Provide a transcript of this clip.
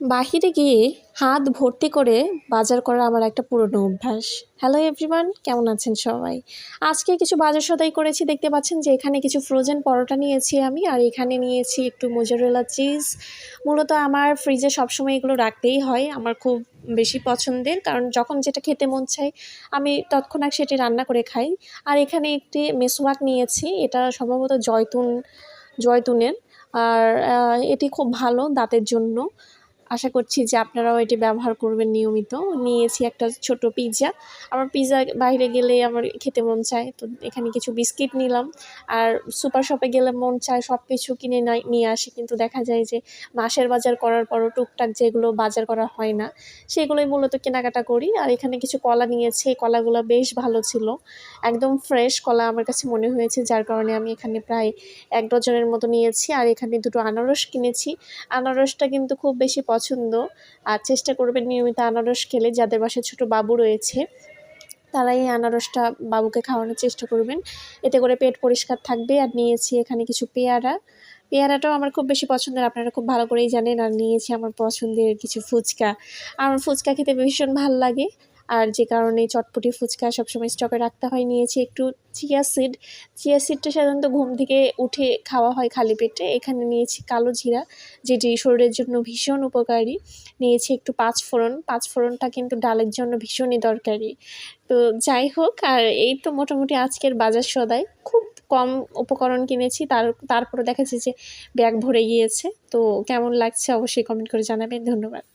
বাহিরে গিয়ে হাত ভর্তি করে বাজার করা আমার একটা পুরনো অভ্যাস। হ্যালো এভরিওয়ান কেমন আছেন সবাই? আজকে কিছু বাজার সদাই করেছি, দেখতে পাচ্ছেন যে এখানে কিছু ফ্রোজেন পরোটা নিয়েছি আমি, আর এখানে নিয়েছি একটু মোজারেলা চিজ মূলত আমার ফ্রিজে সবসময় এগুলো রাখতেই হয়, আমার খুব বেশি পছন্দের, কারণ যখন যেটা খেতে মন চায়, আমি তৎক্ষণাৎ সেটি রান্না করে খাই। আর এখানে একটি মেসওয়াক নিয়েছি, এটা সম্ভবত জয়তুন, জয়তুনের। আর এটি খুব ভালো দাঁতের জন্য। আশা করছি যে আপনারাও এটি ব্যবহার করবেন নিয়মিত। নিয়েছি একটা ছোট পিৎজা আমার পিৎজা বাইরে গেলে আমার খেতে মন চায়, তো এখানে কিছু বিস্কিট নিলাম। আর সুপার শপে গেলে মন চায় সব কিছু কিনে নিয়ে আসি। কিন্তু দেখা যায় যে মাসের বাজার করার পরও টুকটাক যেগুলো বাজার করা হয় না, সেগুলোই মূলত কেনাকাটা করি। আর এখানে কিছু কলা নিয়েছি, এই কলাগুলো বেশ ভালো ছিল। একদম ফ্রেশ কলা আমার কাছে মনে হয়েছে, যার কারণে আমি এখানে প্রায় এক ডজনের মতো নিয়েছি। আর এখানে দুটো আনারস কিনেছি। আনারসটা কিন্তু খুব বেশি পছন্দ আর চেষ্টা করবেন নিয়মিত আনারস খেলে, যাদের বাসায় ছোট বাবু রয়েছে তারা এই আনারসটা বাবুকে খাওয়ানোর চেষ্টা করবেন। এতে করে পেট পরিষ্কার থাকবে। আর নিয়েছি এখানে কিছু পেয়ারা। পেয়ারাটাও আমার খুব বেশি পছন্দের, আপনারা খুব ভালো করেই জানেন। আর নিয়েছি আমার পছন্দের কিছু ফুচকা। আমার ফুচকা খেতে ভীষণ ভালো লাগে। আর যে কারণে চটপটি ফুচকা সবসময় স্টকে রাখতে হয়, নিয়েছি একটু চিয়া সিড চিয়া সিডটা সাধারণত ঘুম থেকে উঠে খাওয়া হয় খালি পেটে। এখানে নিয়েছি কালো জিরা, যেটি শরীরের জন্য ভীষণ উপকারী। নিয়েছি একটু পাঁচ ফোড়ন। পাঁচ ফোড়নটা কিন্তু ডালের জন্য ভীষণই দরকারি। তো যাই হোক, আর এই তো মোটামুটি আজকের বাজার সদাই। খুব কম উপকরণ কিনেছি, তার, তারপরে দেখা যাচ্ছে যে ব্যাগ ভরে গিয়েছে। তো কেমন লাগছে অবশ্যই কমেন্ট করে জানাবেন। ধন্যবাদ।